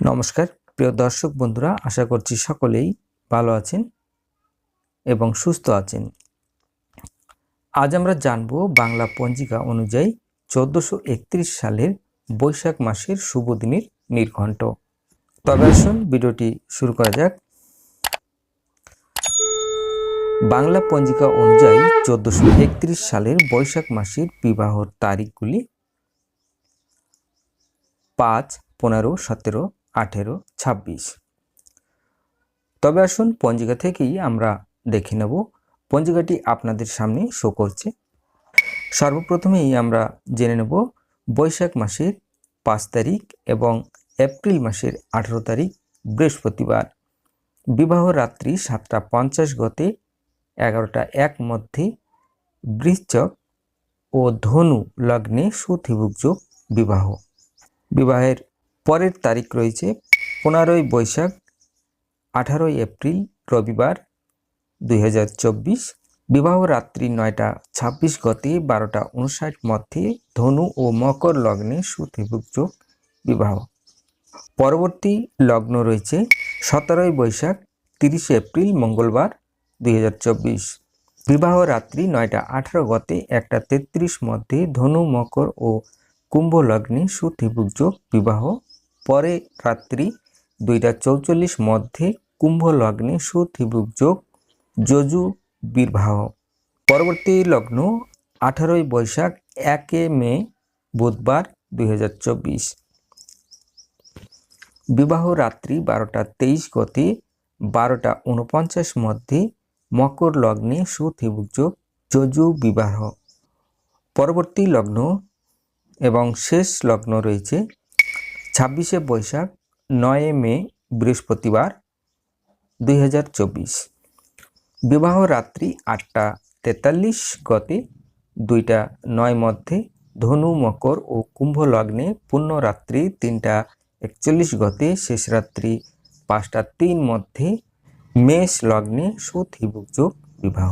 নমস্কার, প্রিয় দর্শক বন্ধুরা, আশা করছি সকলেই ভালো আছেন এবং সুস্থ আছেন। আজ আমরা জানব বাংলা পঞ্জিকা অনুযায়ী চোদ্দোশো সালের বৈশাখ মাসের শুভ দিনের নির্ঘণ্ট। তবে আসুন ভিডিওটি শুরু করা যাক। বাংলা পঞ্জিকা অনুযায়ী চোদ্দোশো সালের বৈশাখ মাসের বিবাহর তারিখগুলি পাঁচ, পনেরো, সতেরো আঠেরো, ছাব্বিশ। তবে আসুন পঞ্জিকা থেকেই আমরা দেখে নেব। পঞ্জিকাটি আপনাদের সামনে শো করছে। সর্বপ্রথমেই আমরা জেনে নেব বৈশাখ মাসের পাঁচ তারিখ এবং এপ্রিল মাসের আঠেরো তারিখ, বৃহস্পতিবার। বিবাহ রাত্রি সাতটা পঞ্চাশ গতে এগারোটা এক মধ্যে বৃশ্চক ও ধনু লগ্নে সুথিভুক যোগ বিবাহ। বিবাহের পরের তারিখ রয়েছে পনেরোই বৈশাখ, আঠারোই এপ্রিল, রবিবার দুই হাজার চব্বিশ। বিবাহ রাত্রি নয়টা ছাব্বিশ গতে বারোটা উনষাট মধ্যে ধনু ও মকর লগ্নে সুত্রিভুক যোগ বিবাহ। পরবর্তী লগ্ন রয়েছে সতেরোই বৈশাখ, তিরিশে এপ্রিল, মঙ্গলবার দুই হাজার চব্বিশ। বিবাহ রাত্রি নয়টা আঠারো গতে একটা তেত্রিশ মধ্যে ধনু, মকর ও কুম্ভ লগ্নে সুত্রিভুক যোগ বিবাহ পরে রাত্রি দুইটা চৌচল্লিশ মধ্যে কুম্ভ লগ্নে সুত্রিভুক যোগ, যজু বিবাহ পরবর্তী লগ্ন আঠারোই বৈশাখ একে মে বুধবার দুই হাজার চব্বিশ। বিবাহ রাত্রি বারোটা তেইশ গতি বারোটা উনপঞ্চাশ মধ্যে মকর লগ্নে সুত্রিভুক যোগ, যজু বিবাহ। পরবর্তী লগ্ন এবং শেষ লগ্ন রয়েছে ছাব্বিশে বৈশাখ নয় মে, বৃহস্পতিবার, দুই হাজার চব্বিশ। বিবাহ রাত্রি আটটা তেতাল্লিশ গতে দুইটা নয় মধ্যে ধনু, মকর ও কুম্ভ লগ্নে পুণ্যরাত্রি তিনটা একচল্লিশ গতে শেষ রাত্রি পাঁচটা তিন মধ্যে মেষ লগ্নে সুথিভুক যোগ, বিবাহ।